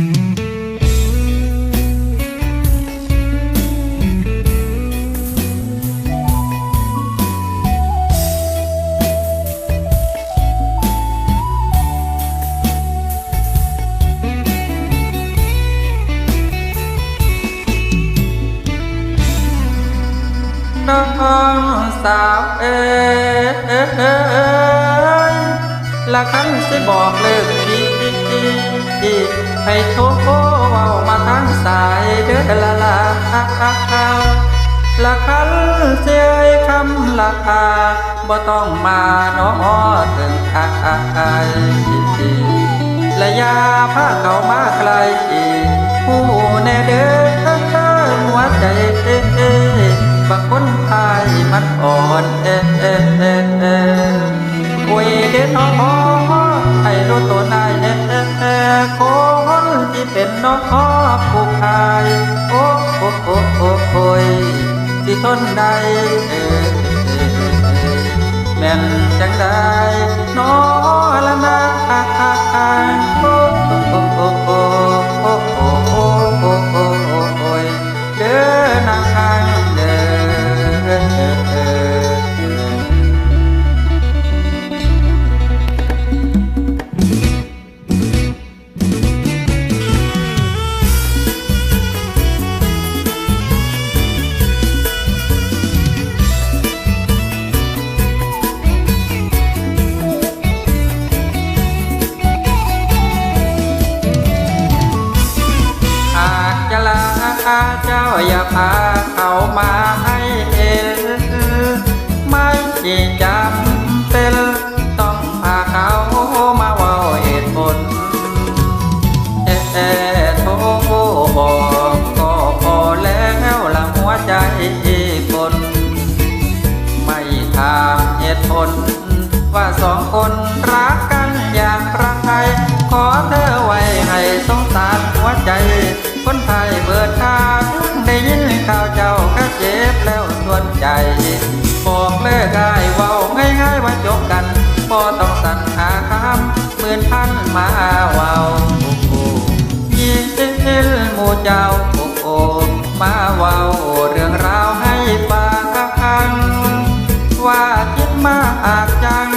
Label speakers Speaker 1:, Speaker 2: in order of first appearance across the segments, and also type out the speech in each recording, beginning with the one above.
Speaker 1: น้องสาวเอ๋ยละคันสิบอกเลิกพี่ ให้โทรเว้ามาทางสายเด้อละละละคันเสียคำราคาบ่ต้องมาน้อถึงอายและยาพาเขามาไกลผู้แน่เด้อ ที่เป็นน้องผู้ชายโอ้โอ้โอ้โอ้โอ้ยสิทนได้เออแม่นจังได้น้อละนา เจ้าอย่าพาเขามา มาเว้ายินหมู่เจ้าโอ้โอมาเว้าเรื่องราวให้ฟังว่าคิดมาอาจจัง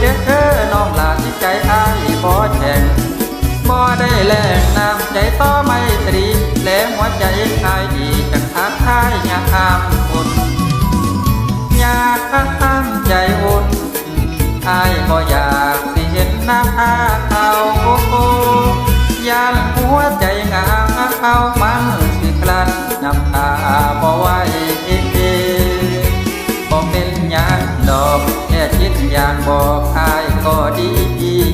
Speaker 1: เด้อเด้อน้องหลานที่ใจอายบ่แช่งบ่ได้แลกน้ำใจต่อไม่ตรีแลหัวใจชายดีจังทักทายอยากห้ามคนอยากห้ามใจอุ่นอายบ่อยากสิเห็นหน้าเขายานหัวใจงาเขามันสิคลันน้ำตาบ่ไหว อยากบอกอายก็ดี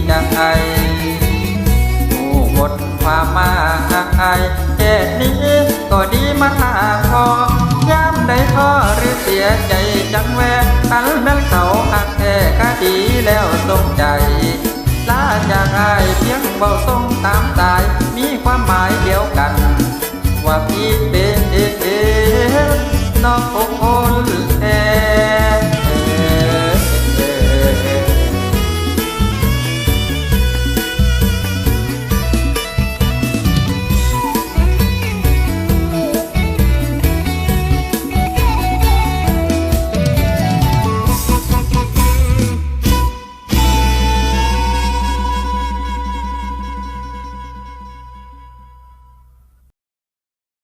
Speaker 1: จังไอผู้หมดความมาอายแค่นี้ก็ดีมาหาพอย่ำได้ท้อหรือเสียใจจังแวะคันแม่นเขาหักแท้ก็ดีแล้วทรงใจลาจากอายเพียงเบาทรงตามตา